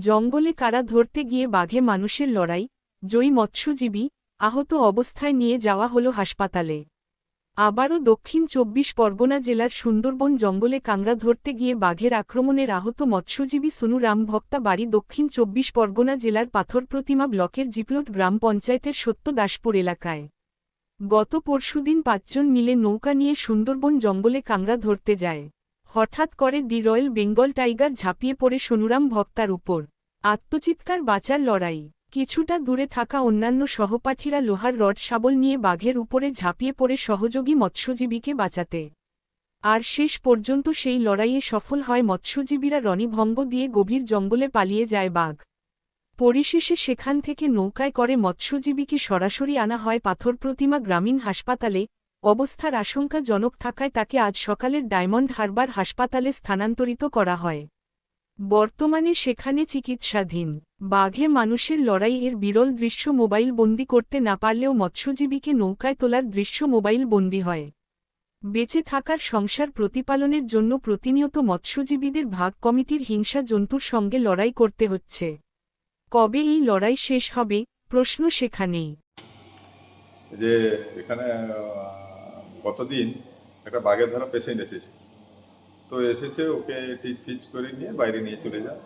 জঙ্গলে কারা ধরতে গিয়ে বাঘে মানুষের লড়াই, জয়ী মৎস্যজীবী, আহত অবস্থায় নিয়ে যাওয়া হল হাসপাতালে। আবারও দক্ষিণ চব্বিশ পরগনা জেলার সুন্দরবন জঙ্গলে কাংড়া ধরতে গিয়ে বাঘের আক্রমণের আহত মৎস্যজীবী সোনু রাম ভক্তা বাড়ি দক্ষিণ চব্বিশ পরগনা জেলার পাথর প্রতিমা ব্লকের জিপলট গ্রাম পঞ্চায়েতের সত্য দাসপুর এলাকায়। গত পরশুদিন পাঁচজন মিলে নৌকা নিয়ে সুন্দরবন জঙ্গলে কাংড়া ধরতে যায়। হঠাৎ করে দি রয়্যাল বেঙ্গল টাইগার ঝাঁপিয়ে পড়ে সোনুরাম ভক্তার উপর। আত্মচিৎকার, বাঁচার লড়াই। কিছুটা দূরে থাকা অন্যান্য সহপাঠীরা লোহার রড, শাবল নিয়ে বাঘের উপরে ঝাঁপিয়ে পড়ে সহযোগী মৎস্যজীবীকে বাঁচাতে। আর শেষ পর্যন্ত সেই লড়াইয়ে সফল হয় মৎস্যজীবীরা রণিভঙ্গ দিয়ে গভীর জঙ্গলে পালিয়ে যায় বাঘ। পরিশেষে সেখান থেকে নৌকায় করে মৎস্যজীবীকে সরাসরি আনা হয় পাথর প্রতিমা গ্রামীণ হাসপাতালে অবস্থার আশঙ্কাজনক থাকায় তাকে আজ সকালের ডায়মন্ড হারবার হাসপাতালে স্থানান্তরিত করা হয়। বর্তমানে সেখানে চিকিৎসাধীন। বাঘে মানুষের লড়াই এর বিরল দৃশ্য মোবাইল বন্দি করতে না পারলেও মৎস্যজীবীকে নৌকায় তোলার দৃশ্য মোবাইল বন্দি হয়। বেঁচে থাকার সংসার প্রতিপালনের জন্য প্রতিনিয়ত মৎস্যজীবীদের ভাগ কমিটির হিংসা জন্তুর সঙ্গে লড়াই করতে হচ্ছে। কবে এই লড়াই শেষ হবে? প্রশ্ন সেখানেই। যে এখানে গতদিন একটা বাঘের ধরা পেশেন্ট এসেছে। তো এসেছে, ওকে টিচ ফিচ করে নিয়ে বাইরে নিয়ে চলে যায়